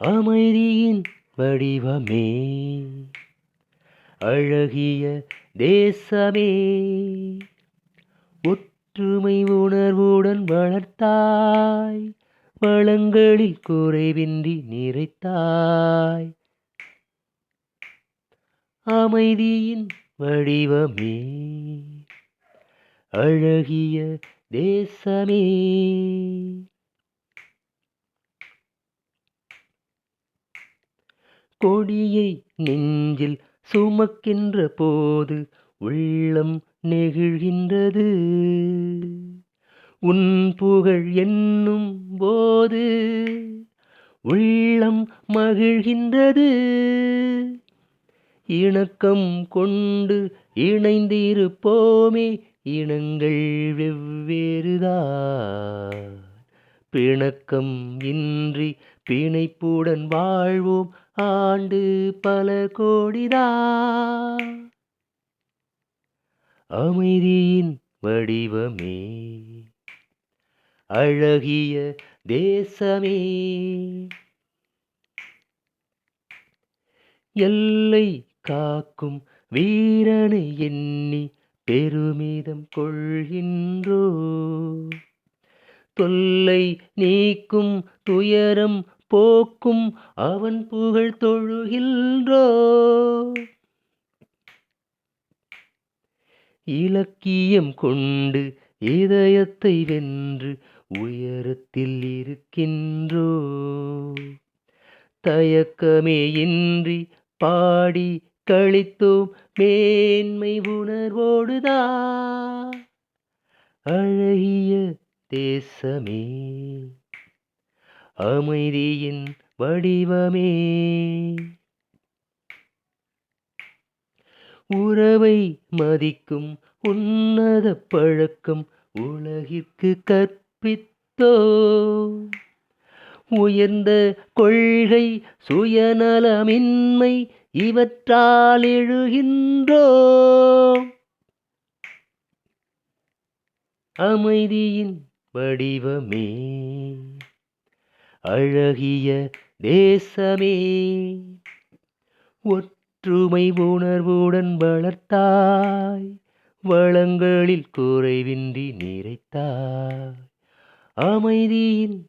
அமைதியின் வடிவமே. அழகிய தேசமே. ஒற்றுமை உணர்வுடன் வளர்த்தாய். வளங்களில் குறைவின்றி நிறைத்தாய். அமைதியின் வடிவமே. அழகிய தேசமே. கொடியை நெஞ்சில் சுமக்கின்ற போது உள்ளம் நெகிழ்கின்றது. உன் புகழ் என்னும் போது உள்ளம் மகிழ்கின்றது. இணக்கம் கொண்டு இணைந்திருப்போமே இனங்கள் வெவ்வேறுதான். பிணக்கம் இன்றி பிணைப்புடன் வாழ்வோம். ஆண்டு பல கோடிதா. அமைதியின் வடிவமே. அழகிய தேசமே. எல்லை காக்கும் வீரனை எண்ணி பெருமிதம் கொள்கின்றோ. தொல்லை நீக்கும் துயரம் போக்கும் அவன் புகழ் தொழுகின்றோ? இலக்கியம் கொண்டு இதயத்தை வென்று உயரத்தில் இருக்கின்றோ? தயக்கமே இன்றி பாடி கழித்தோம் மேன்மை உணர்வோடுதா? அழகிய தேசமே. அமைதியின் வடிவமே. உறவை மதிக்கும் உன்னத பழக்கம் உலகிற்கு கற்பித்தோ. உயர்ந்த கொள்கை சுயநலமின்மை இவற்றால் எழுகின்றோ. அமைதியின் வடிவமே. அழகிய தேசமே. ஒற்றுமை உணர்வுடன் வளர்த்தாய் வளங்களில் குறைவின்றி நிறைத்தாய். அமைதியின்